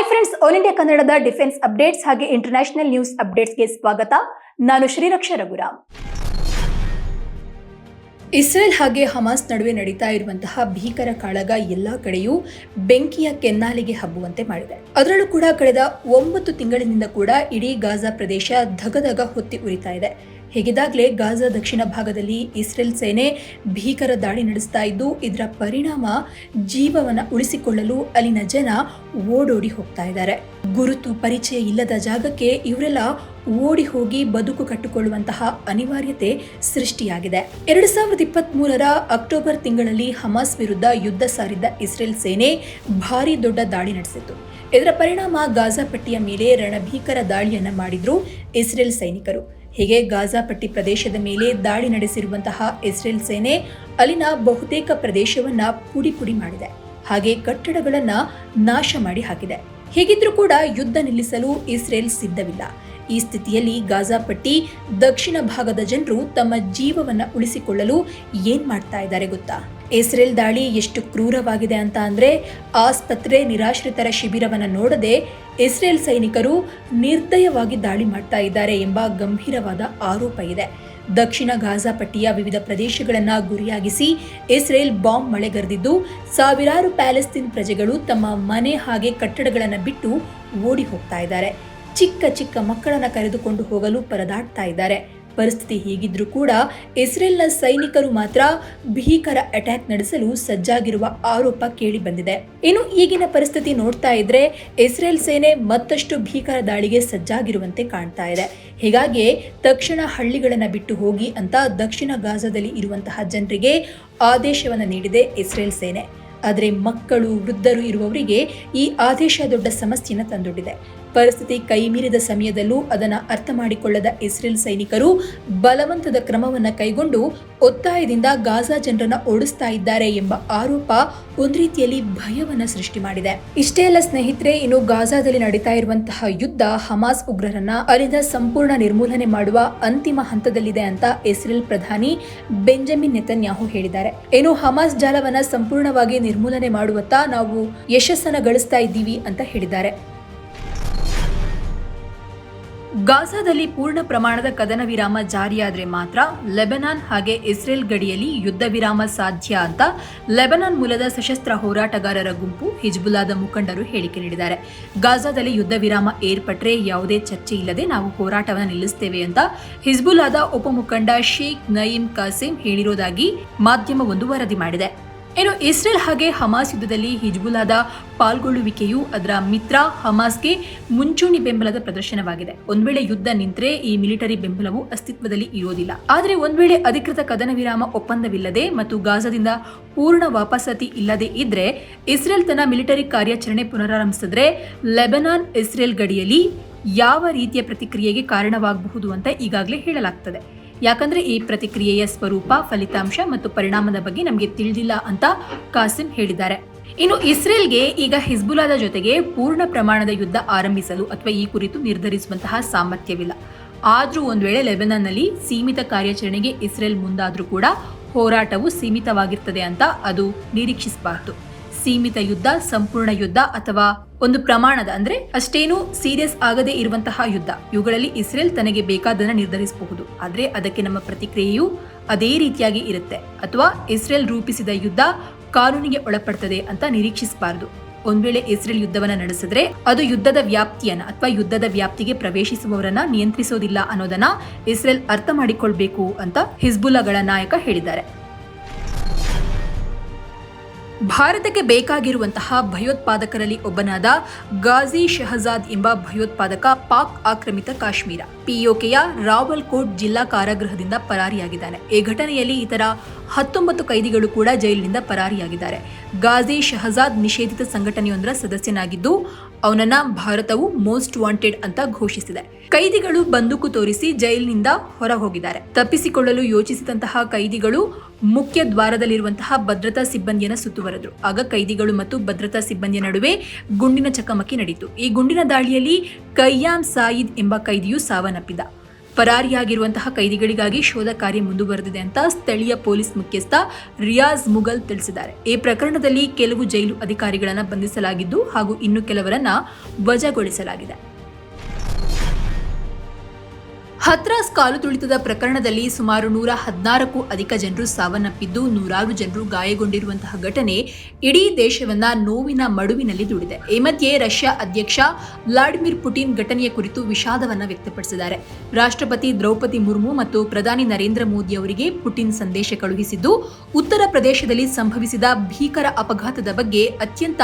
Hi friends all India ಕನ್ನಡದ defence updates ಹಾಗೆ international news ಅಪ್ಡೇಟ್ಸ್ಗೆ ಸ್ವಾಗತ. ನಾನು ಶ್ರೀರಕ್ಷ ರಘುರಾಮ್. ಇಸ್ರೇಲ್ ಹಾಗೆ ಹಮಾಸ್ ನಡುವೆ ನಡೀತಾ ಇರುವಂತಹ ಭೀಕರ ಕಾಳಗ ಎಲ್ಲಾ ಕಡೆಯೂ ಬೆಂಕಿಯ ಕೆನ್ನಾಲಿಗೆ ಹಬ್ಬುವಂತೆ ಮಾಡಿದೆ. ಅದರಲ್ಲೂ ಕೂಡ ಕಳೆದ ಒಂಬತ್ತು ತಿಂಗಳಿನಿಂದ ಕೂಡ ಇಡೀ ಗಾಜಾ ಪ್ರದೇಶ ಧಗಧಗ ಹೊತ್ತಿ ಉರಿತಾ ಇದೆ. ಹೀಗಿದಾಗಲೇ ಗಾಜಾ ದಕ್ಷಿಣ ಭಾಗದಲ್ಲಿ ಇಸ್ರೇಲ್ ಸೇನೆ ಭೀಕರ ದಾಳಿ ನಡೆಸ್ತಾ ಇದ್ದು, ಇದರ ಪರಿಣಾಮ ಜೀವವನ್ನ ಉಳಿಸಿಕೊಳ್ಳಲು ಅಲ್ಲಿನ ಜನ ಓಡೋಡಿ ಹೋಗ್ತಾ ಇದ್ದಾರೆ. ಗುರುತು ಪರಿಚಯ ಇಲ್ಲದ ಜಾಗಕ್ಕೆ ಇವರೆಲ್ಲ ಓಡಿ ಹೋಗಿ ಬದುಕು ಕಟ್ಟಿಕೊಳ್ಳುವಂತಹ ಅನಿವಾರ್ಯತೆ ಸೃಷ್ಟಿಯಾಗಿದೆ. ಎರಡು ಸಾವಿರದ ಇಪ್ಪತ್ತ್ ಮೂರರ ಅಕ್ಟೋಬರ್ ತಿಂಗಳಲ್ಲಿ ಹಮಾಸ್ ವಿರುದ್ಧ ಯುದ್ಧ ಸಾರಿದ್ದ ಇಸ್ರೇಲ್ ಸೇನೆ ಭಾರಿ ದೊಡ್ಡ ದಾಳಿ ನಡೆಸಿತು ಇದರ ಪರಿಣಾಮ ಗಾಜಾ ಪಟ್ಟಿಯ ಮೇಲೆ ರಣಭೀಕರ ದಾಳಿಯನ್ನ ಮಾಡಿದ್ರು ಇಸ್ರೇಲ್ ಸೈನಿಕರು. ಹೀಗೆ ಗಾಜಾ ಪಟ್ಟಿ ಪ್ರದೇಶದ ಮೇಲೆ ದಾಳಿ ನಡೆಸಿರುವಂತಹ ಇಸ್ರೇಲ್ ಸೇನೆ ಅಲ್ಲಿನ ಬಹುತೇಕ ಪ್ರದೇಶವನ್ನ ಪುಡಿ ಪುಡಿ ಮಾಡಿದೆ. ಹಾಗೆ ಕಟ್ಟಡಗಳನ್ನ ನಾಶ ಮಾಡಿ ಹಾಕಿದೆ. ಹೀಗಿದ್ರೂ ಕೂಡ ಯುದ್ಧ ನಿಲ್ಲಿಸಲು ಇಸ್ರೇಲ್ ಸಿದ್ಧವಿಲ್ಲ. ಈ ಸ್ಥಿತಿಯಲ್ಲಿ ಗಾಜಾ ಪಟ್ಟಿ ದಕ್ಷಿಣ ಭಾಗದ ಜನರು ತಮ್ಮ ಜೀವವನ್ನ ಉಳಿಸಿಕೊಳ್ಳಲು ಏನ್ ಮಾಡ್ತಾ ಇದ್ದಾರೆ ಗೊತ್ತಾ? ಇಸ್ರೇಲ್ ದಾಳಿ ಎಷ್ಟು ಕ್ರೂರವಾಗಿದೆ ಅಂತ ಅಂದ್ರೆ ಆಸ್ಪತ್ರೆ ನಿರಾಶ್ರಿತರ ಶಿಬಿರವನ್ನ ನೋಡದೆ ಇಸ್ರೇಲ್ ಸೈನಿಕರು ನಿರ್ದಯವಾಗಿ ದಾಳಿ ಮಾಡ್ತಾ ಇದ್ದಾರೆ ಎಂಬ ಗಂಭೀರವಾದ ಆರೋಪ ಇದೆ. ದಕ್ಷಿಣ ಗಾಜಾ ಪಟ್ಟಿಯ ವಿವಿಧ ಪ್ರದೇಶಗಳನ್ನು ಗುರಿಯಾಗಿಸಿ ಇಸ್ರೇಲ್ ಬಾಂಬ್ ಮಳೆಗರೆದಿದ್ದು ಸಾವಿರಾರು ಪ್ಯಾಲೆಸ್ತೀನ್ ಪ್ರಜೆಗಳು ತಮ್ಮ ಮನೆ ಹಾಗೆ ಕಟ್ಟಡಗಳನ್ನು ಬಿಟ್ಟು ಓಡಿ ಹೋಗ್ತಾ ಇದ್ದಾರೆ. ಚಿಕ್ಕ ಚಿಕ್ಕ ಮಕ್ಕಳನ್ನು ಕರೆದುಕೊಂಡು ಹೋಗಲು ಪರದಾಡ್ತಾ ಇದ್ದಾರೆ. ಪರಿಸ್ಥಿತಿ ಹೀಗಿದ್ರೂ ಕೂಡ ಇಸ್ರೇಲ್ನ ಸೈನಿಕರು ಮಾತ್ರ ಭೀಕರ ಅಟ್ಯಾಕ್ ನಡೆಸಲು ಸಜ್ಜಾಗಿರುವ ಆರೋಪ ಕೇಳಿ ಬಂದಿದೆ ಇನ್ನು ಈಗಿನ ಪರಿಸ್ಥಿತಿ ನೋಡ್ತಾ ಇದ್ರೆ ಇಸ್ರೇಲ್ ಸೇನೆ ಮತ್ತಷ್ಟು ಭೀಕರ ದಾಳಿಗೆ ಸಜ್ಜಾಗಿರುವಂತೆ ಕಾಣ್ತಾ ಇದೆ. ಹೀಗಾಗಿ ತಕ್ಷಣ ಹಳ್ಳಿಗಳನ್ನು ಬಿಟ್ಟು ಹೋಗಿ ಅಂತ ದಕ್ಷಿಣ ಗಾಜಾದಲ್ಲಿ ಇರುವಂತಹ ಜನರಿಗೆ ಆದೇಶವನ್ನು ನೀಡಿದೆ ಇಸ್ರೇಲ್ ಸೇನೆ. ಆದರೆ ಮಕ್ಕಳು, ವೃದ್ಧರು ಇರುವವರಿಗೆ ಈ ಆದೇಶ ದೊಡ್ಡ ಸಮಸ್ಯೆಯನ್ನು ತಂದೊಡ್ಡಿದೆ. ಪರಿಸ್ಥಿತಿ ಕೈಮೀರಿದ ಸಮಯದಲ್ಲೂ ಅದನ್ನು ಅರ್ಥ ಮಾಡಿಕೊಳ್ಳದ ಇಸ್ರೇಲ್ ಸೈನಿಕರು ಬಲವಂತದ ಕ್ರಮವನ್ನು ಕೈಗೊಂಡು ಒತ್ತಾಯದಿಂದ ಗಾಜಾ ಜನರನ್ನ ಓಡಿಸ್ತಾ ಇದ್ದಾರೆ ಎಂಬ ಆರೋಪ ಒಂದು ರೀತಿಯಲ್ಲಿ ಭಯವನ್ನ ಸೃಷ್ಟಿ ಮಾಡಿದೆ. ಇಷ್ಟೇ ಅಲ್ಲ ಸ್ನೇಹಿತರೆ, ಇನ್ನು ಗಾಜಾದಲ್ಲಿ ನಡೀತಾ ಇರುವಂತಹ ಯುದ್ಧ ಹಮಾಸ್ ಉಗ್ರರನ್ನ ಅಲ್ಲಿಂದ ಸಂಪೂರ್ಣ ನಿರ್ಮೂಲನೆ ಮಾಡುವ ಅಂತಿಮ ಹಂತದಲ್ಲಿದೆ ಅಂತ ಇಸ್ರೇಲ್ ಪ್ರಧಾನಿ ಬೆಂಜಮಿನ್ ನೆತನ್ಯಾಹು ಹೇಳಿದ್ದಾರೆ. ಇನ್ನು ಹಮಾಸ್ ಜಾಲವನ್ನ ಸಂಪೂರ್ಣವಾಗಿ ನಿರ್ಮೂಲನೆ ಮಾಡುವತ್ತ ನಾವು ಯಶಸ್ಸನ್ನ ಗಳಿಸ್ತಾ ಇದ್ದೀವಿ ಅಂತ ಹೇಳಿದ್ದಾರೆ. ಗಾಜಾದಲ್ಲಿ ಪೂರ್ಣ ಪ್ರಮಾಣದ ಕದನ ವಿರಾಮ ಜಾರಿಯಾದರೆ ಮಾತ್ರ ಲೆಬನಾನ್ ಹಾಗೆ ಇಸ್ರೇಲ್ ಗಡಿಯಲ್ಲಿ ಯುದ್ಧ ವಿರಾಮ ಸಾಧ್ಯ ಅಂತ ಲೆಬನಾನ್ ಮೂಲದ ಸಶಸ್ತ್ರ ಹೋರಾಟಗಾರರ ಗುಂಪು ಹಿಜ್ಬುಲ್ಲಾದ ಮುಖಂಡರು ಹೇಳಿಕೆ ನೀಡಿದ್ದಾರೆ. ಗಾಜಾದಲ್ಲಿ ಯುದ್ಧ ವಿರಾಮ ಏರ್ಪಟ್ರೆ ಯಾವುದೇ ಚರ್ಚೆ ಇಲ್ಲದೆ ನಾವು ಹೋರಾಟವನ್ನು ನಿಲ್ಲಿಸುತ್ತೇವೆ ಅಂತ ಹಿಜ್ಬುಲ್ಲಾದ ಉಪಮುಖಂಡ ಶೇಖ್ ನಯೀಂ ಕಾಸಿಂ ಹೇಳಿರೋದಾಗಿ ಮಾಧ್ಯಮವೊಂದು ವರದಿ ಮಾಡಿದೆ. ಇನ್ನು ಇಸ್ರೇಲ್ ಹಾಗೆ ಹಮಾಸ್ ಯುದ್ಧದಲ್ಲಿ ಹಿಜ್ಬುಲಾದ ಪಾಲ್ಗೊಳ್ಳುವಿಕೆಯು ಅದರ ಮಿತ್ರ ಹಮಾಸ್ಗೆ ಮುಂಚೂಣಿ ಬೆಂಬಲದ ಪ್ರದರ್ಶನವಾಗಿದೆ. ಒಂದು ವೇಳೆ ಯುದ್ಧ ನಿಂತರೆ ಈ ಮಿಲಿಟರಿ ಬೆಂಬಲವು ಅಸ್ತಿತ್ವದಲ್ಲಿ ಇರೋದಿಲ್ಲ. ಆದರೆ ಒಂದು ವೇಳೆ ಅಧಿಕೃತ ಕದನ ವಿರಾಮ ಒಪ್ಪಂದವಿಲ್ಲದೆ ಮತ್ತು ಗಾಜಾದಿಂದ ಪೂರ್ಣ ವಾಪಸಾತಿ ಇಲ್ಲದೆ ಇದ್ರೆ, ಇಸ್ರೇಲ್ ತನ್ನ ಮಿಲಿಟರಿ ಕಾರ್ಯಾಚರಣೆ ಪುನರಾರಂಭಿಸಿದ್ರೆ ಲೆಬನಾನ್ ಇಸ್ರೇಲ್ ಗಡಿಯಲ್ಲಿ ಯಾವ ರೀತಿಯ ಪ್ರತಿಕ್ರಿಯೆಗೆ ಕಾರಣವಾಗಬಹುದು ಅಂತ ಈಗಾಗಲೇ ಹೇಳಲಾಗ್ತದೆ. ಯಾಕಂದ್ರೆ ಈ ಪ್ರತಿಕ್ರಿಯೆಯ ಸ್ವರೂಪ, ಫಲಿತಾಂಶ ಮತ್ತು ಪರಿಣಾಮದ ಬಗ್ಗೆ ನಮಗೆ ತಿಳಿದಿಲ್ಲ ಅಂತ ಕಾಸಿಂ ಹೇಳಿದ್ದಾರೆ. ಇನ್ನು ಇಸ್ರೇಲ್ಗೆ ಈಗ ಹಿಜ್ಬುಲಾದ ಜೊತೆಗೆ ಪೂರ್ಣ ಪ್ರಮಾಣದ ಯುದ್ಧ ಆರಂಭಿಸಲು ಅಥವಾ ಈ ಕುರಿತು ನಿರ್ಧರಿಸುವಂತಹ ಸಾಮರ್ಥ್ಯವಿಲ್ಲ. ಆದರೂ ಒಂದು ವೇಳೆ ಲೆಬನಾನ್ನಲ್ಲಿ ಸೀಮಿತ ಕಾರ್ಯಾಚರಣೆಗೆ ಇಸ್ರೇಲ್ ಮುಂದಾದರೂ ಕೂಡ ಹೋರಾಟವು ಸೀಮಿತವಾಗಿರ್ತದೆ ಅಂತ ಅದು ನಿರೀಕ್ಷಿಸಬಾರದು. ಸೀಮಿತ ಯುದ್ಧ, ಸಂಪೂರ್ಣ ಯುದ್ಧ ಅಥವಾ ಒಂದು ಪ್ರಮಾಣದ ಅಂದ್ರೆ ಅಷ್ಟೇನು ಸೀರಿಯಸ್ ಆಗದೇ ಇರುವಂತಹ ಯುದ್ಧ. ಇವುಗಳಲ್ಲಿ ಇಸ್ರೇಲ್ ತನಗೆ ಬೇಕಾದನ್ನ ನಿರ್ಧರಿಸಬಹುದು. ಆದ್ರೆ ಅದಕ್ಕೆ ನಮ್ಮ ಪ್ರತಿಕ್ರಿಯೆಯು ಅದೇ ರೀತಿಯಾಗಿ ಇರುತ್ತೆ. ಅಥವಾ ಇಸ್ರೇಲ್ ರೂಪಿಸಿದ ಯುದ್ಧ ಕಾನೂನಿಗೆ ಒಳಪಡ್ತದೆ ಅಂತ ನಿರೀಕ್ಷಿಸಬಾರದು. ಒಂದ್ ವೇಳೆ ಇಸ್ರೇಲ್ ಯುದ್ಧವನ್ನ ನಡೆಸಿದ್ರೆ ಅದು ಯುದ್ಧದ ವ್ಯಾಪ್ತಿಯನ್ನ ಅಥವಾ ಯುದ್ಧದ ವ್ಯಾಪ್ತಿಗೆ ಪ್ರವೇಶಿಸುವವರನ್ನ ನಿಯಂತ್ರಿಸೋದಿಲ್ಲ ಅನ್ನೋದನ್ನ ಇಸ್ರೇಲ್ ಅರ್ಥ ಮಾಡಿಕೊಳ್ಬೇಕು ಅಂತ ಹಿಜ್ಬುಲ್ಲಾಗಳ ನಾಯಕ ಹೇಳಿದ್ದಾರೆ. ಭಾರತಕ್ಕೆ ಬೇಕಾಗಿರುವಂತಹ ಭಯೋತ್ಪಾದಕರಲ್ಲಿ ಒಬ್ಬನಾದ ಗಾಜಿ ಶಹಜಾದ್ ಎಂಬ ಭಯೋತ್ಪಾದಕ ಪಾಕ್ ಆಕ್ರಮಿತ ಕಾಶ್ಮೀರ. ಪಿಒಕೆಯ ರಾವಲ್ಕೋಟ್ ಜಿಲ್ಲಾ ಕಾರಾಗೃಹದಿಂದ ಪರಾರಿಯಾಗಿದ್ದಾನೆ. ಈ ಘಟನೆಯಲ್ಲಿ ಇತರ ಹತ್ತೊಂಬತ್ತು ಕೈದಿಗಳು ಕೂಡ ಜೈಲಿನಿಂದ ಪರಾರಿಯಾಗಿದ್ದಾರೆ. ಗಾಜಿ ಶಹಜಾದ್ ನಿಷೇಧಿತ ಸಂಘಟನೆಯೊಂದರ ಸದಸ್ಯನಾಗಿದ್ದು ಅವನನ್ನ ಭಾರತವು ಮೋಸ್ಟ್ ವಾಂಟೆಡ್ ಅಂತ ಘೋಷಿಸಿದೆ. ಕೈದಿಗಳು ಬಂದೂಕು ತೋರಿಸಿ ಜೈಲಿನಿಂದ ಹೊರ ಹೋಗಿದ್ದಾರೆ ತಪ್ಪಿಸಿಕೊಳ್ಳಲು ಯೋಚಿಸಿದಂತಹ ಕೈದಿಗಳು ಮುಖ್ಯ ದ್ವಾರದಲ್ಲಿರುವಂತಹ ಭದ್ರತಾ ಸಿಬ್ಬಂದಿಯನ್ನು ಸುತ್ತುವರೆದ್ರು. ಆಗ ಕೈದಿಗಳು ಮತ್ತು ಭದ್ರತಾ ಸಿಬ್ಬಂದಿಯ ನಡುವೆ ಗುಂಡಿನ ಚಕಮಕಿ ನಡೆಯಿತು ಈ ಗುಂಡಿನ ದಾಳಿಯಲ್ಲಿ ಕಯ್ಯಾಮ್ ಸಾಯಿದ್ ಎಂಬ ಕೈದಿಯು ಸಾವನ್ನಪ್ಪಿದ. ಪರಾರಿಯಾಗಿರುವಂತಹ ಕೈದಿಗಳಿಗಾಗಿ ಶೋಧ ಕಾರ್ಯ ಮುಂದುವರೆದಿದೆ ಅಂತ ಸ್ಥಳೀಯ ಪೊಲೀಸ್ ಮುಖ್ಯಸ್ಥ ರಿಯಾಜ್ ಮುಗಲ್ ತಿಳಿಸಿದ್ದಾರೆ. ಈ ಪ್ರಕರಣದಲ್ಲಿ ಕೆಲವು ಜೈಲು ಅಧಿಕಾರಿಗಳನ್ನು ಬಂಧಿಸಲಾಗಿದ್ದು ಹಾಗೂ ಇನ್ನು ಕೆಲವರನ್ನ ವಜಾಗೊಳಿಸಲಾಗಿದೆ. ಹತ್ರಾಸ್ ಕಾಲು ತುಳಿತದ ಪ್ರಕರಣದಲ್ಲಿ ಸುಮಾರು ನೂರ ಹದಿನಾರಕ್ಕೂ ಅಧಿಕ ಜನರು ಸಾವನ್ನಪ್ಪಿದ್ದು ನೂರಾರು ಜನರು ಗಾಯಗೊಂಡಿರುವಂತಹ ಘಟನೆ ಇಡೀ ದೇಶವನ್ನ ನೋವಿನ ಮಡುವಿನಲ್ಲಿ ದುಡಿದೆ. ಈ ಮಧ್ಯೆ ರಷ್ಯಾ ಅಧ್ಯಕ್ಷ ವ್ಲಾಡಿಮಿರ್ ಪುಟಿನ್ ಘಟನೆಯ ಕುರಿತು ವಿಷಾದವನ್ನು ವ್ಯಕ್ತಪಡಿಸಿದ್ದಾರೆ. ರಾಷ್ಟ್ರಪತಿ ದ್ರೌಪದಿ ಮುರ್ಮು ಮತ್ತು ಪ್ರಧಾನಿ ನರೇಂದ್ರ ಮೋದಿ ಅವರಿಗೆ ಪುಟಿನ್ ಸಂದೇಶ ಕಳುಹಿಸಿದ್ದು, ಉತ್ತರ ಪ್ರದೇಶದಲ್ಲಿ ಸಂಭವಿಸಿದ ಭೀಕರ ಅಪಘಾತದ ಬಗ್ಗೆ ಅತ್ಯಂತ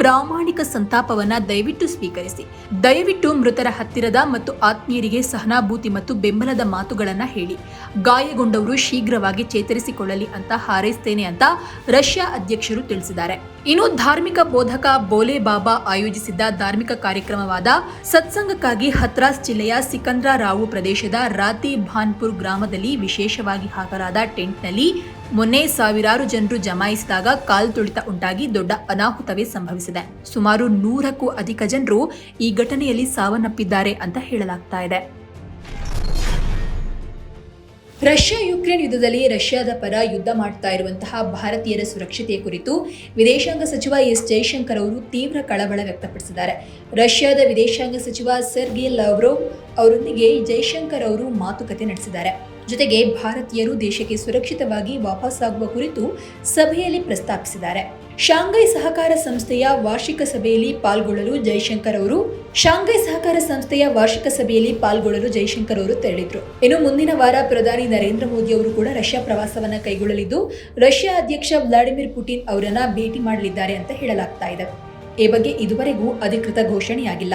ಪ್ರಾಮಾಣಿಕ ಸಂತಾಪವನ್ನ ದಯವಿಟ್ಟು ಸ್ವೀಕರಿಸಿ. ದಯವಿಟ್ಟು ಮೃತರ ಹತ್ತಿರದ ಮತ್ತು ಆತ್ಮೀಯರಿಗೆ ಸಹನಾಭೂತಿ ಬೆಂಬಲದ ಮಾತುಗಳನ್ನ ಹೇಳಿ. ಗಾಯಗೊಂಡವರು ಶೀಘ್ರವಾಗಿ ಚೇತರಿಸಿಕೊಳ್ಳಲಿ ಅಂತ ಹಾರೈಸ್ತೇನೆ ಅಂತ ರಷ್ಯಾ ಅಧ್ಯಕ್ಷರು ತಿಳಿಸಿದ್ದಾರೆ. ಇನ್ನು ಧಾರ್ಮಿಕ ಬೋಧಕ ಬೋಲೆ ಬಾಬಾ ಆಯೋಜಿಸಿದ್ದ ಧಾರ್ಮಿಕ ಕಾರ್ಯಕ್ರಮವಾದ ಸತ್ಸಂಗಕ್ಕಾಗಿ ಹತ್ರಾಸ್ ಜಿಲ್ಲೆಯ ಸಿಕಂದ್ರ ರಾವು ಪ್ರದೇಶದ ರಾತಿ ಭಾನ್ಪುರ್ ಗ್ರಾಮದಲ್ಲಿ ವಿಶೇಷವಾಗಿ ಹಾಕಲಾದ ಟೆಂಟ್ನಲ್ಲಿ ಮೊನ್ನೆ ಸಾವಿರಾರು ಜನರು ಜಮಾಯಿಸಿದಾಗ ಕಾಲು ತುಳಿತ ಉಂಟಾಗಿ ದೊಡ್ಡ ಅನಾಹುತವೇ ಸಂಭವಿಸಿದೆ. ಸುಮಾರು ನೂರಕ್ಕೂ ಅಧಿಕ ಜನರು ಈ ಘಟನೆಯಲ್ಲಿ ಸಾವನ್ನಪ್ಪಿದ್ದಾರೆ ಅಂತ ಹೇಳಲಾಗ್ತಾ ಇದೆ. ರಷ್ಯಾ ಯುಕ್ರೇನ್ ಯುದ್ಧದಲ್ಲಿ ರಷ್ಯಾದ ಪರ ಯುದ್ಧ ಮಾಡ್ತಾ ಇರುವಂತಹ ಭಾರತೀಯರ ಸುರಕ್ಷತೆಯ ಕುರಿತು ವಿದೇಶಾಂಗ ಸಚಿವ ಎಸ್ ಜೈಶಂಕರ್ ಅವರು ತೀವ್ರ ಕಳವಳ ವ್ಯಕ್ತಪಡಿಸಿದ್ದಾರೆ. ರಷ್ಯಾದ ವಿದೇಶಾಂಗ ಸಚಿವ ಸರ್ಗಿ ಲವ್ರೋವ್ ಅವರೊಂದಿಗೆ ಜೈಶಂಕರ್ ಅವರು ಮಾತುಕತೆ ನಡೆಸಿದ್ದಾರೆ. ಜೊತೆಗೆ ಭಾರತೀಯರು ದೇಶಕ್ಕೆ ಸುರಕ್ಷಿತವಾಗಿ ವಾಪಸ್ಸಾಗುವ ಕುರಿತು ಸಭೆಯಲ್ಲಿ ಪ್ರಸ್ತಾಪಿಸಿದ್ದಾರೆ. ಶಾಂಘೈ ಸಹಕಾರ ಸಂಸ್ಥೆಯ ವಾರ್ಷಿಕ ಸಭೆಯಲ್ಲಿ ಪಾಲ್ಗೊಳ್ಳಲು ಜೈಶಂಕರ್ ಅವರು, ಶಾಂಘೈ ಸಹಕಾರ ಸಂಸ್ಥೆಯ ವಾರ್ಷಿಕ ಸಭೆಯಲ್ಲಿ ಪಾಲ್ಗೊಳ್ಳಲು ಜೈಶಂಕರ್ ಅವರು ತೆರಳಿದ್ರು. ಇನ್ನು ಮುಂದಿನ ವಾರ ಪ್ರಧಾನಿ ನರೇಂದ್ರ ಮೋದಿ ಅವರು ಕೂಡ ರಷ್ಯಾ ಪ್ರವಾಸವನ್ನ ಕೈಗೊಳ್ಳಲಿದ್ದು, ರಷ್ಯಾ ಅಧ್ಯಕ್ಷ ವ್ಲಾಡಿಮಿರ್ ಪುಟಿನ್ ಅವರನ್ನ ಭೇಟಿ ಮಾಡಲಿದ್ದಾರೆ ಅಂತ ಹೇಳಲಾಗ್ತಾ ಇದೆ. ಈ ಬಗ್ಗೆ ಇದುವರೆಗೂ ಅಧಿಕೃತ ಘೋಷಣೆಯಾಗಿಲ್ಲ.